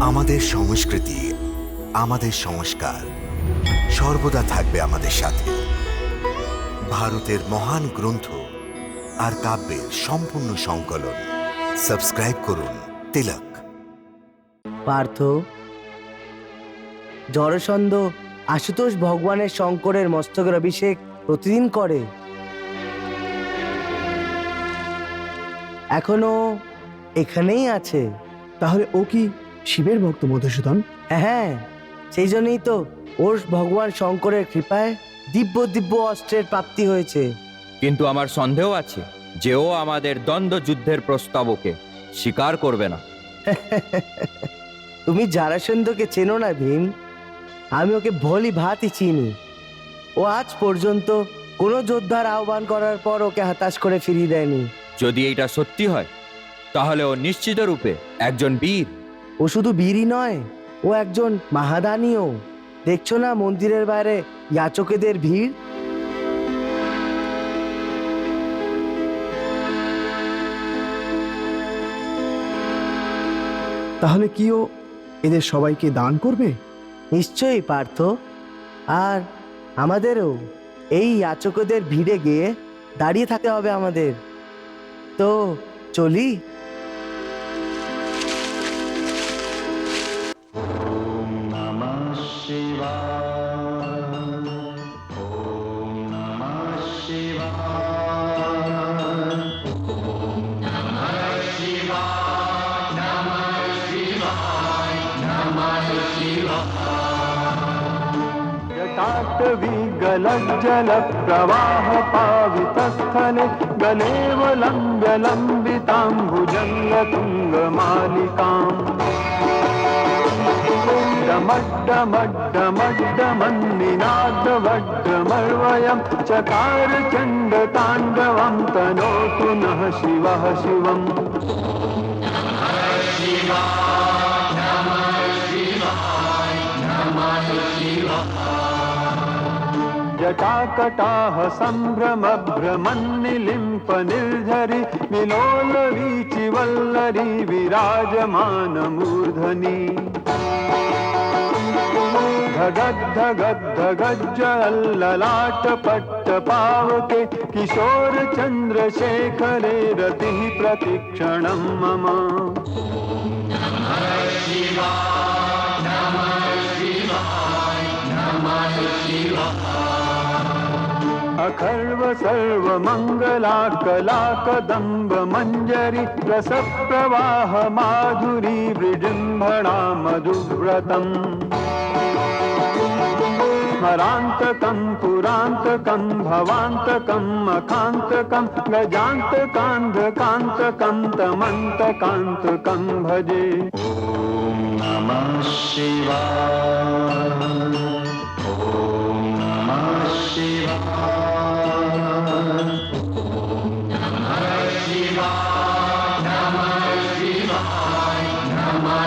আমাদের সংস্কৃতি, আমাদের সংস্কার সর্বদা থাকবে আমাদের সাথে। ভারতের মহান গ্রন্থ আর কাব্যের সম্পূর্ণ সংকলন। সাবস্ক্রাইব করুন তিলক। পার্থ, জড়সন্ধ আশুতোষ ভগবানের শঙ্করের মস্তকের অভিষেক প্রতিদিন করে। এখনও এখানেই আছে। তাহলে ও কি শিবের ভক্ত মধুসূদন? হ্যাঁ সেই জন্যই তো ওর ভগবান শঙ্করের কৃপায় দিব্য দিব্য অস্ত্রের প্রাপ্তি হয়েছে। কিন্তু আমার সন্দেহ আছে যে ও আমাদের দ্বন্দ্ব যুদ্ধের প্রস্তাবকে স্বীকার করবে না। তুমি জারাসন্ধকে চেনো না ভীম? আমি ওকে ভলি ভাতই চিনি। ও আজ পর্যন্ত কোনো যোদ্ধার আহ্বান করার পর ওকে হতাশ করে ফিরিয়ে দেয়নি। যদি এইটা সত্যি হয় তাহলে ও নিশ্চিত রূপে একজন বীর। ও শুধু বীরই নয়, ও একজন মাহাদানীও। দেখছ না মন্দিরের বাইরে যাচকেদের ভিড়? তাহলে কি ও এদের সবাইকে দান করবে? নিশ্চয়ই, পার্থ। আর আমাদেরও এই যাচকদের ভিড়ে গিয়ে দাঁড়িয়ে থাকতে হবে আমাদের। তো চলি। जटाटवी गलज्जलप्रवाहपावितस्थले गलेव लम्बलम्बितां भुजङ्गतुङ्गमालिकाम् डमड्डमड्डमड्डमन्निनादवड्डमर्वयं चकारचण्डताण्डवं तनोतु नः शिवः शिवम्। जटाकटाः सम्भ्रमभ्रमन्निलिम्प विलोलवीचिवल्लरि विलोलवीचिवल्लरी विराजमानमूर्धनि। धगद्धगद्धगज्जल्ललाटपट्टपावके किशोरचन्द्रशेखरे रतिः प्रतिक्षणं मम। अखर्व सर्वमङ्गला कलाकदम्ब मञ्जरि रसप्रवाह माधुरी विजृम्भणा मधुव्रतम्। स्मरान्तकं, पुरान्तकं भवान्तकम् अखान्तकं, गजान्तकान्धकान्तकं, तमन्तकान्तकं भजे।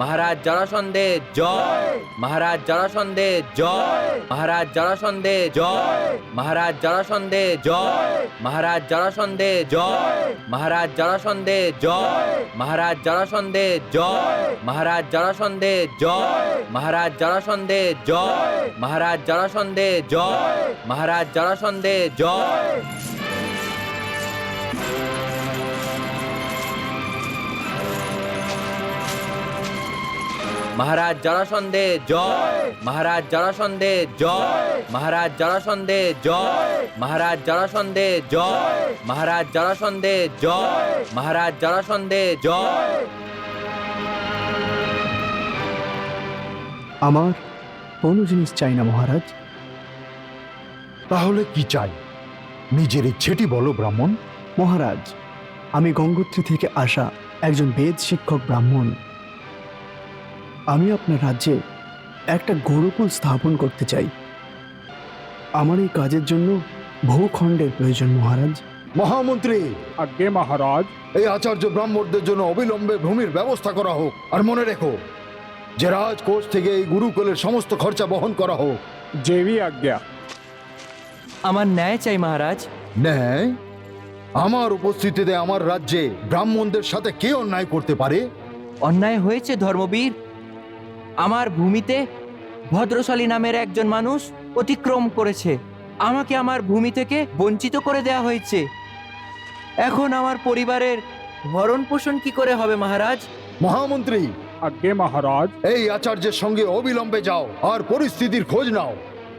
মহারাজ জরাসন্ধে জয় মহারাজ জরাসন্ধে জয় মহারাজ জরাসন্ধে জয় মহারাজ জরাসন্ধে জয় মহারাজ জরাসন্ধে জয় মহারাজ জরাসন্ধে জয় মহারাজ জরাসন্ধে জয় মহারাজ জরাসন্ধে জয় মহারাজ জরাসন্ধে জয় মহারাজ জরাসন্ধে জয় মহারাজ জরাসন্ধে জয় মহারাজ জরাসন্ধে জয়। মহারাজ জরাসন্ধে জয়। মহারাজ জরাসন্ধে জয়। মহারাজ জরাসন্ধে জয়। মহারাজ জরাসন্ধে জয়। মহারাজ জরাসন্ধে জয়। আমার কোনো জিনিস চাই না মহারাজ? তাহলে কি চাই? নিজের ইচ্ছেটি বলো ব্রাহ্মণ। মহারাজ আমি গঙ্গোত্রী থেকে আসা একজন বেদ শিক্ষক ব্রাহ্মণ। আমি আপনার রাজ্যে একটা গুরুকুল স্থাপন করতে চাই। আমার এই কাজের জন্য ভূখণ্ডের প্রয়োজন মহারাজ। মহামন্ত্রী! আজ্ঞে মহারাজ। এই আচার্য ব্রাহ্মণদের জন্য অবিলম্বে ভূমির ব্যবস্থা করা হোক। আর মনে রেখো যে রাজকোষ থেকে এই গুরুকুলের সমস্ত খরচা বহন করা হোক। যেবি আজ্ঞা। আমার ন্যায় চাই মহারাজ। ন্যায়? আমার উপস্থিতিতে আমার রাজ্যে ব্রাহ্মণদের সাথে কে অন্যায় করতে পারে? অন্যায় হয়েছে ধর্মবীর। আমার ভূমিতে ভদ্রশালী নামের একজন মানুষ অতিক্রম করেছে। আমাকে আমার ভূমি থেকে বঞ্চিত করে দেয়া হয়েছে। এখন আমার পরিবারের ভরণ পোষণ কি করে হবে মহারাজ? মহামন্ত্রী! আজ্ঞে মহারাজ। এই আচার্যের সঙ্গে অবিলম্বে যাও আর পরিস্থিতির খোঁজ নাও।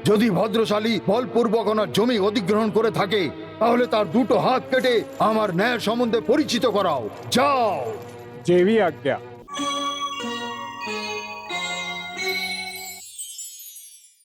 যদি ভদ্রশালী বলপূর্বক ওনার জমি অধিগ্রহণ করে থাকে তাহলে তার দুটো হাত কেটে আমার ন্যায় সম্বন্ধে পরিচিত করাও। যাও! যেবি আজ্ঞা।